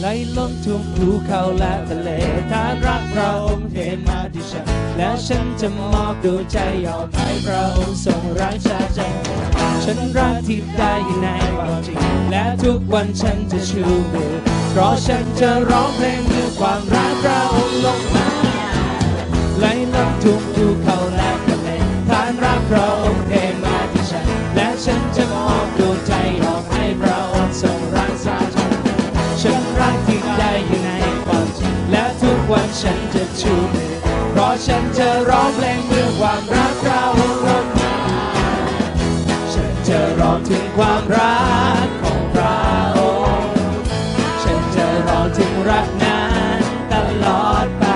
ไหลล้นท่วมภูเขาและทะเลทานรักพระองค์เทมาที่ฉัน และฉันจะมอบดวงใจยอมให้พระองค์ทรงรักชาใจฉันรักที่ได้อยู่ในความจริง และทุกวันฉันจะชูมือ เพราะฉันจะร้องเพลงด้วยความรักพระองค์ลงมาไหลล้นทุกภูเขาและทะเลทานรักพระองค์เทมาที่ฉัน และฉันจะมอบดวงใจยอม ฉันรักที่ได้อยู่ในความจริงและทุกวันฉันจะชูมือเพราะฉันจะร้องเพลงเรื่องความรักพระองค์ลงมาฉันจะร้องถึงความรักของพระองค์ฉันจะร้องถึงรักนั้นตลอดไป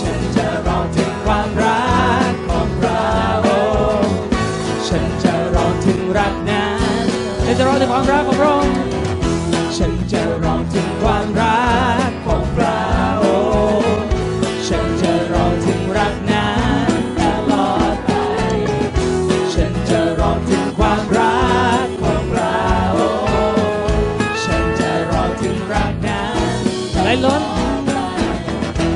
ฉันจะร้องถึงความรักของพระองค์ฉันจะร้องถึงรักนั้นฉันจะร้องถึงความรักของพระองค์ ฉันจะร้องถึงความรักของพระองค์ฉันจะร้องถึงรักนั้นตลอดไป ฉันจะร้องถึงความรักของพระองค์ฉันจะร้องถึงรักนั้นไหลล้น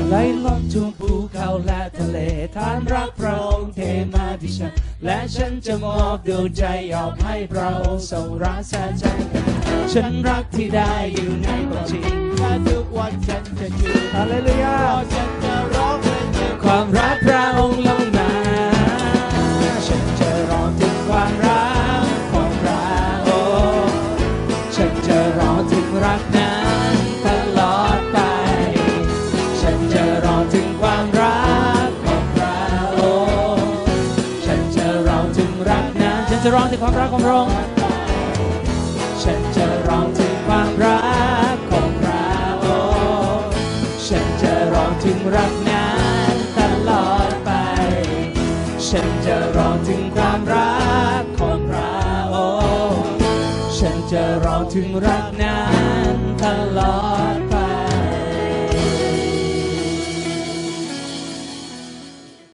ไหลล้นทุ่งภูเขาและทะเลทานรักพระองค์เทมาที่ฉันและฉันจะมอบดวงใจยอมให้พระองค์ทรงรักษาใจ ฉันรักที่ได้อยู่ในความจริงถ้าทุกวันฉันจะชื่นฮาเลลูยาเพราะฉันจะร้องเพลงเรื่องความรักพระองค์ลงมาฉันจะร้องถึงความรักของพระองค์ฉันจะร้องถึงรักนั้นตลอดไป ฉันจะร้องถึงความรักของพระองค์ฉันจะร้องถึงรักนั้นฉันจะร้องถึงความรักของพระองค์ฉันจะ ร้องถึงความรักของพระองค์ฉันจะร้องถึงรักนั้นตลอดไป ฉันจะร้องถึงความรักของพระองค์ฉันจะร้องถึงรักนั้นตลอด